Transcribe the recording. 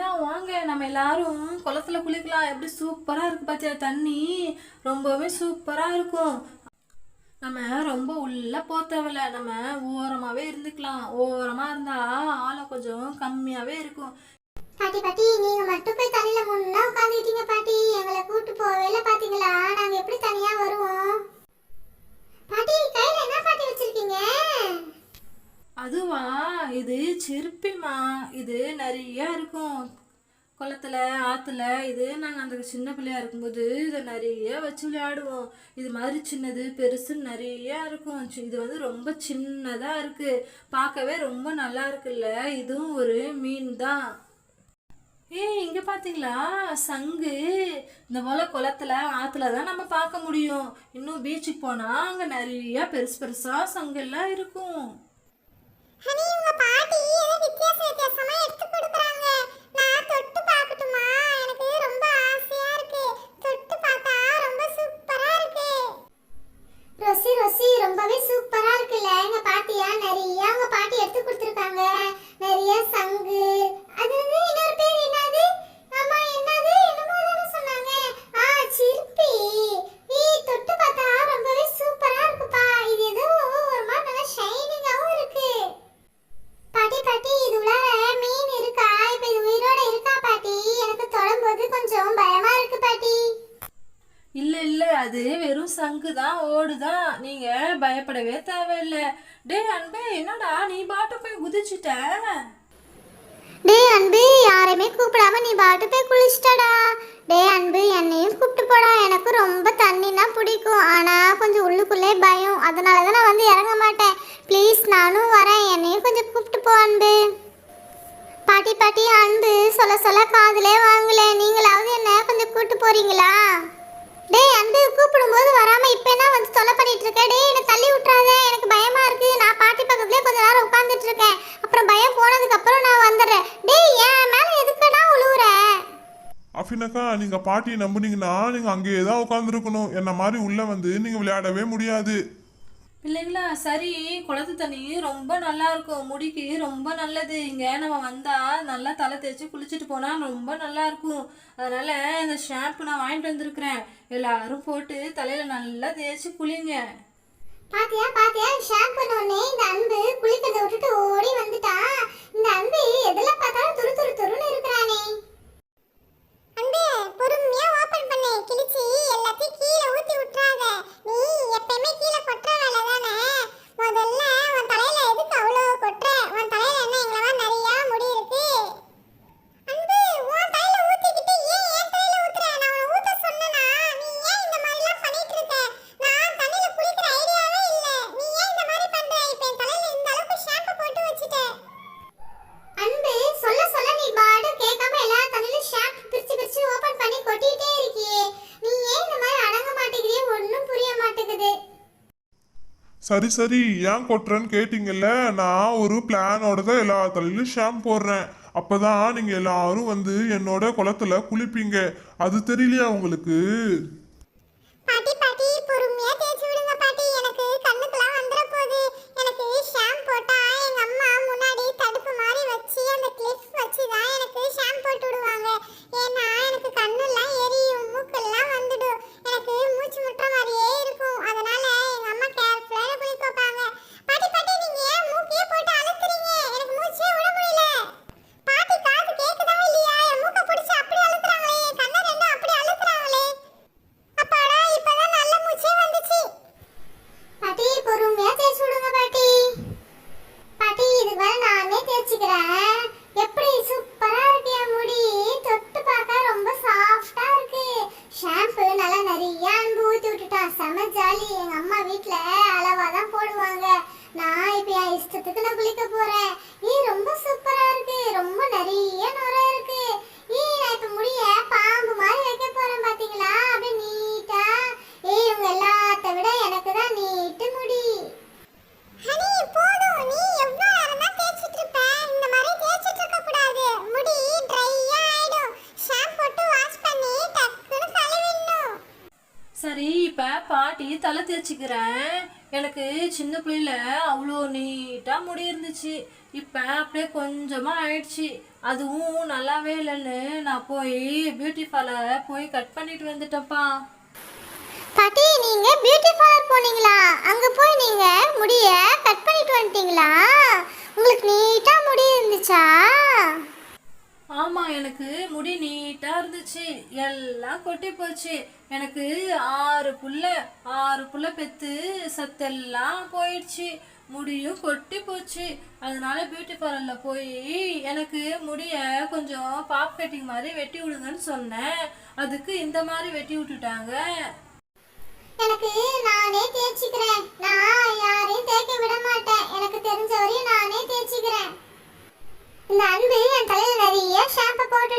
பிள்ளைங்களா வாங்க நம்ம எல்லாரும் குளத்துல குளிக்கலாம். எப்படி சூப்பரா இருக்கு பாத்தியா தண்ணி. ரொம்பவே சூப்பரா இருக்கும். நம்ம ரொம்ப உள்ள போக தேவையில்ல. நம்ம ஓரமாவே இருந்துக்கலாம். ஓரமா இருந்தா ஆழம் கொஞ்சம் கம்மியாவே இருக்கும். பாட்டி பாட்டி நீங்க மட்டும் போய் தண்ணியில முன்னா உட்காந்துட்டீங்க பாட்டி. எங்களை கூட்டு போவேல பாத்தீங்களா? நாங்க எப்படி தனியா வருவோம் பாட்டி கையில என்ன பாட்டி வச்சிருக்கீங்க அதுவா இது சிற்பிமா? இது நிறையா இருக்கும். குளத்துல ஆற்றுல இது நாங்கள் அந்த சின்ன பிள்ளையா இருக்கும்போது இதை நிறைய வச்சு விளையாடுவோம். இது மாதிரி சின்னது பெருசு நிறையா இருக்கும். சி- இது வந்து ரொம்ப சின்னதாக இருக்குது பார்க்கவே ரொம்ப நல்லா இருக்குல்ல? இதுவும் ஒரு மீன் தான். ஏ இங்கே பார்த்தீங்களா சங்கு. இந்த போல் குளத்துல ஆற்றுல தான் நம்ம பார்க்க முடியும். இன்னும் பீச்சுக்கு போனால் அங்கே நிறையா பெருசு பெருசாக சங்கெல்லாம் இருக்கும். பாட்டி ஏதோ வித்தியாச வித்தியாசமா எடுத்து கொடுக்குறாங்க நான் தொட்டு பார்க்கட்டுமா எனக்கு ரொம்ப ஆசையா இருக்கு தொட்டு பார்த்தா ரொம்ப சூப்பரா இருக்கு ரொசி ரொசி ரொம்பவே சூப்பரா இருக்குல்ல எங்க பாட்டியா நிறைய உங்க பாட்டி எடுத்து கொடுத்துருக்காங்க நிறைய சங்கு அது வந்து இன்னொரு பேர் என்னது ஆமா என்னது என்னமோ தானே சொன்னாங்க ஆ சிற்பி ஈ தொட்டு பார்த்தா ரொம்பவே சூப்பரா இருக்குப்பா இது ஏதோ ஒரு மாதிரி நல்லா ஷைனிங்காவும் இருக்கு பாட்டி பாட்டி இது உள்ளார மீன் இருக்கா இப்ப இது உயிரோட இருக்கா பாட்டி எனக்கு தொடும்போது கொஞ்சம் பயமா இருக்கு பாட்டி இல்லை இல்லை அது வெறும் சங்கு தான் ஓடுதான் நீங்கள் பயப்படவே தேவையில்லை. டே அன்பே என்னடா நீ பாட்டு போய் குதிச்சுட்ட? டே அன்பு யாரையுமே கூப்பிடாம நீ பாட்டு போய் குளிச்சிட்டடா. டே அன்பு என்னையும் கூப்பிட்டு போடா. எனக்கு ரொம்ப தண்ணினா பிடிக்கும். ஆனா கொஞ்சம் உள்ளுக்குள்ளே பயம். அதனால தான் நான் வந்து இறங்க மாட்டேன். ப்ளீஸ் நானும் வரேன். என்னையும் கொஞ்சம் கூப்பிட்டு போ அன்பு. பாட்டி பாட்டி அன்பு சொல்ல சொல்ல காதலே வாங்கல. நீங்களாவது என்ன கொஞ்சம் கூப்பிட்டு போறீங்களா? டேய் அன்பு கூப்பிடும்போது வராம இப்ப என்ன வந்து தொலை பண்ணிட்டு இருக்க? டேய் என்ன தள்ளி விட்டுறாத. எனக்கு பயமா இருக்கு. நான் பாட்டி பக்கத்துலயே கொஞ்ச நேரம் உட்கார்ந்துட்டு இருக்கேன். அப்புறம் பயம் போனதுக்கு அப்புறம் நான் வந்துடுறேன். டேய் என் மேல எதுக்குடா உழுவுற? அஃபினக்கா நீங்க பாட்டியை நம்புனீங்கன்னா நீங்க அங்கேயே தான் உட்காந்துருக்கணும் என்ன மாதிரி உள்ள வந்து நீங்க விளையாடவே முடியாது. பிள்ளைங்களா சரி குளத்து தண்ணி ரொம்ப நல்லா இருக்கும். முடிக்கு ரொம்ப நல்லது. இங்கே நம்ம வந்தால் நல்லா தலை தேய்ச்சி குளிச்சுட்டு போனால் ரொம்ப நல்லா இருக்கும். அதனால் இந்த ஷாம்பு நான் வாங்கிட்டு வந்திருக்கிறேன். எல்லாரும் போட்டு தலையில் நல்லா தேய்ச்சி குளிங்க. பாத்தியா பாத்தியா? ஷாம்பு பண்ணோடனே இந்த அன்பு குளிக்கிறத விட்டுட்டு ஓடி வந்துட்டா. இந்த அன்பு எதுல பார்த்தாலும் துரு துரு துருன்னு இருக்கிறானே அன்பு பொறுமையா ஓபன் பண்ணு கிழிச்சி எல்லாத்தையும் கீழே ஊத்தி விட்டுறாத நீ எப்பயுமே கீழே கொட்டுற வேலை தானே முதல்ல உன் தலையில எதுக்கு அவ்வளோ கொட்டுற உன் தலையில என்ன எங்களவா நிறைய முடி இருக்கு அன்பு உன் தலையில ஊத்திக்கிட்டு ஏன் என் தலையில ஊத்துற நான் உன்னை ஊத்த சொன்னனா நீ ஏன் இந்த மாதிரி எல்லாம் பண்ணிட்டு இருக்க நான் தண்ணில குளிக்கிற ஐடியாவே இல்ல நீ ஏன் இந்த மாதிரி பண்ற இப்ப என் தலையில இந்த அளவுக்கு ஷாம்பு போட்டு வச்சிட்ட அன்பு சொல்ல சொல்ல நீ பாடு கேட்காம எல்லா தண்ணிலும் ஷாம்பு பிரிச்சு பிரிச்சு ஓபன் பண்ணி கொட்டிட்டே இருக்கியே நீ ஏன் இந்த மாதிரி அடங்க மாட்டேங்கிறியே ஒண்ணும் புரிய மாட்டேங்குது சரி சரி ஏன் கொட்டுறேன்னு கேட்டீங்கல்ல நான் ஒரு பிளானோட தான் எல்லா தலையிலும் ஷாம் போடுறேன். அப்பதான் நீங்கள் எல்லாரும் வந்து என்னோட குளத்துல குளிப்பீங்க. அது தெரியலையா உங்களுக்கு? தாலி எங்க அம்மா வீட்ல அளவாதான் போடுவாங்க. நான் இப்ப என் இஷ்டத்துக்கு நான் குளிக்க போறேன். நீ ரொம்ப சூப்பரா இருக்கு. ரொம்ப நிறைய நுரை பாட்டி தலை தேய்ச்சிக்கிறேன். எனக்கு சின்ன பிள்ளையில அவ்வளோ நீட்டாக முடி இருந்துச்சு. இப்போ அப்படியே கொஞ்சமாக ஆயிடுச்சு. அதுவும் நல்லாவே இல்லைன்னு நான் போய் பியூட்டி பார்லர் போய் கட் பண்ணிட்டு வந்துட்டேன்ப்பா. பாட்டி நீங்க பியூட்டி பார்லர் போனீங்களா? அங்க போய் நீங்க முடிய கட் பண்ணிட்டு வந்துட்டீங்களா? உங்களுக்கு நீட்டா முடி இருந்துச்சா? ஆமாம் எனக்கு முடி நீட்டாக இருந்துச்சு. எல்லாம் கொட்டி போச்சு. எனக்கு ஆறு புள்ள ஆறு புள்ள பெற்று சத்தெல்லாம் போயிடுச்சு. முடியும் கொட்டி போச்சு. அதனால பியூட்டி பார்லரில் போய் எனக்கு முடிய கொஞ்சம் பாப் கட்டிங் மாதிரி வெட்டி விடுங்கன்னு சொன்னேன். அதுக்கு இந்த மாதிரி வெட்டி விட்டுட்டாங்க. எனக்கு நானே தேய்ச்சிக்கிறேன். நான் யாரையும் தேய்க்க விட மாட்டேன். எனக்கு தெரிஞ்ச வரையும் நானே தேய்ச்சிக்கிறேன். இந்த அன்பு என் தலையில நிறைய ஷாம்பு போட்டு